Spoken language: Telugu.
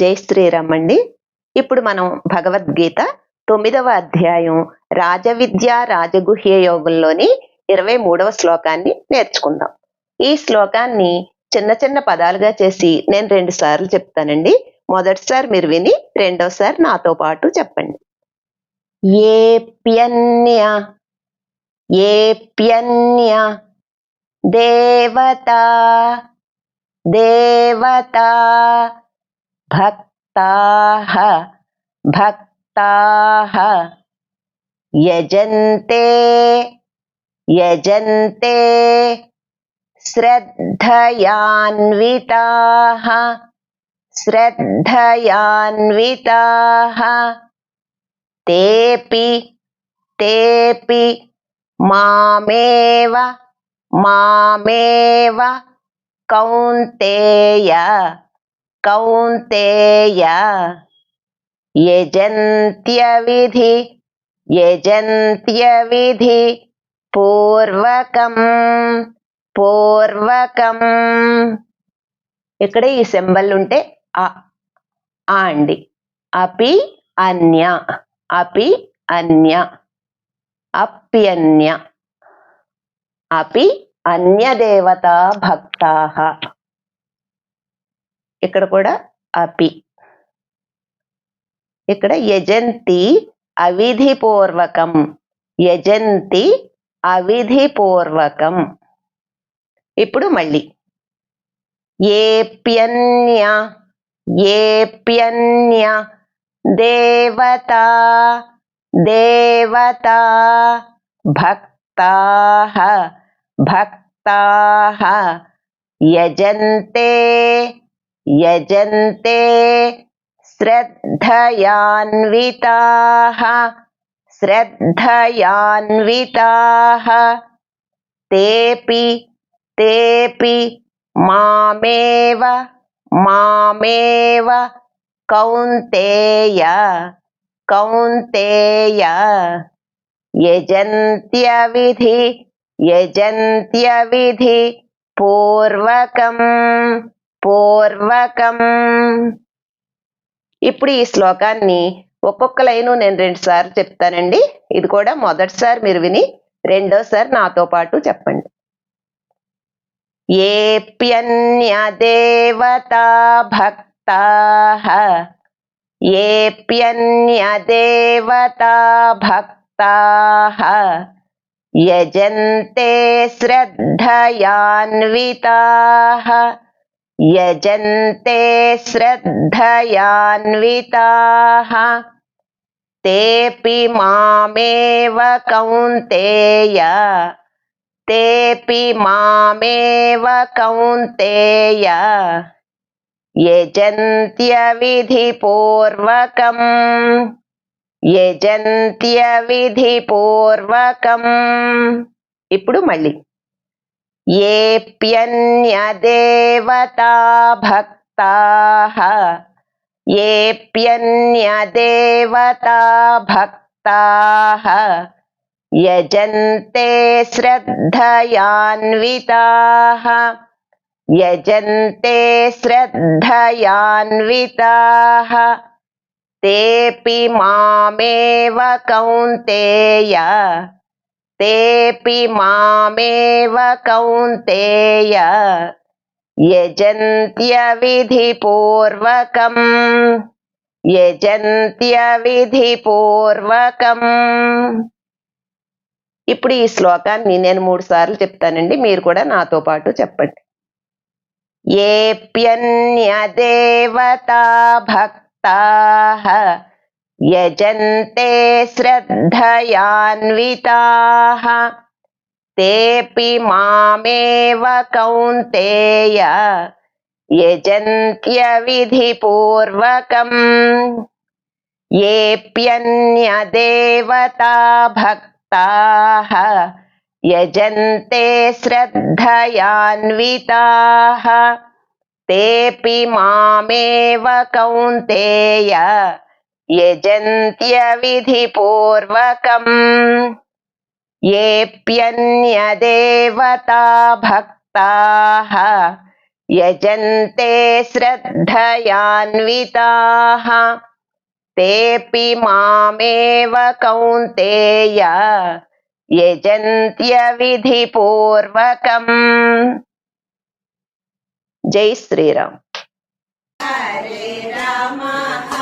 జై శ్రీరామ్ అండి ఇప్పుడు మనం భగవద్గీత తొమ్మిదవ అధ్యాయం రాజవిద్య రాజగుహ్య యోగంలోని ఇరవై మూడవ శ్లోకాన్ని నేర్చుకుందాం. ఈ శ్లోకాన్ని చిన్న చిన్న పదాలుగా చేసి నేను రెండు సార్లు చెప్తానండి. మొదటిసారి మీరు విని రెండోసారి నాతో పాటు చెప్పండి. ఏప్యన్య ఏప్యన్య దేవత దేవతా भक्ताः भक्ताः। यजन्ते यजन्ते श्रद्धयान्विताः श्रद्धयान्विताः। तेऽपि तेऽपि मामेव मामेव कौन्तेय। కౌంతేయ యజంత్యవిధి యజంత్యవిధి పూర్వకం పూర్వకం. ఇక్కడ ఈ సింబల్ ఉంటే ఆ అండి. అపి అన్య అపి అన్య అప్యన్య అపి అన్యదేవత భక్తాః. ఇక్కడ కూడా అపి ఇక్కడ యజంతి అవిధిపూర్వకం. యజంతి అవిధిపూర్వకం. ఇప్పుడు మళ్ళీ. ఏప్యన్య ఏప్యన్య దేవత దేవతా భక్తాః భక్తాః యజంతే यजन्ते श्रद्धयान्विताः श्रद्धयान्विताः। तेऽपि तेऽपि मामेव मामेव कौन्तेय कौन्तेय। यजन्त्यविधि यजन्त्यविधि पूर्वकम्। పూర్వకం. ఇప్పుడు ఈ శ్లోకాన్ని ఒక్కొక్క లైను నేను రెండు సార్లు చెప్తానండి. ఇది కూడా మొదటిసారి మీరు విని రెండోసారి నాతో పాటు చెప్పండి. ఏప్యన్యదేవతా భక్తాః. ఏప్యన్యదేవతా భక్తాః. యజంతే శ్రద్ధయాన్వితా. యజంతే శ్రద్ధయాన్వితాః తేపి మామేవ కౌంతేయ తేపి మామేవ కౌంతేయ యజంత్యవిధిపూర్వకం యజంత్యవిధిపూర్వకం ఇప్పుడు మళ్ళీ ये देवता येऽप्यन्यदेवता भक्ताः देवता भक्ता। यजन्ते श्रद्धयान्विता। यजन्ते श्रद्धयान्विता। तेपि मामेव कौन्तेय। తేపి మామేవ కౌంతేయ యజంత్య విధి పూర్వకం యజంత్య విధి పూర్వకం ఇప్పుడు ఈ శ్లోకాన్ని నేను మూడు సార్లు చెప్తానండి మీరు కూడా నాతో పాటు చెప్పండి. ఏప్యన్య దేవతా భక్తా यजन्ते श्रद्धयान्विताः। तेऽपि मामेव कौन्तेय। यजन्त्यविधिपूर्वकम्। येऽप्यन्यदेवता भक्ताः। यजन्ते श्रद्धयान्विताः। तेऽपि मामेव कौन्तेय। यजन्त्य यजन्त्यविधिपूर्वकम्। येऽप्यन्यदेवता भक्ताः यजन्ते श्रद्धयान्विताः। तेऽपि मामेव कौन्तेय यजन्त्य यजन्त्यविधिपूर्वकम्। जय श्रीराम। हरे रामा।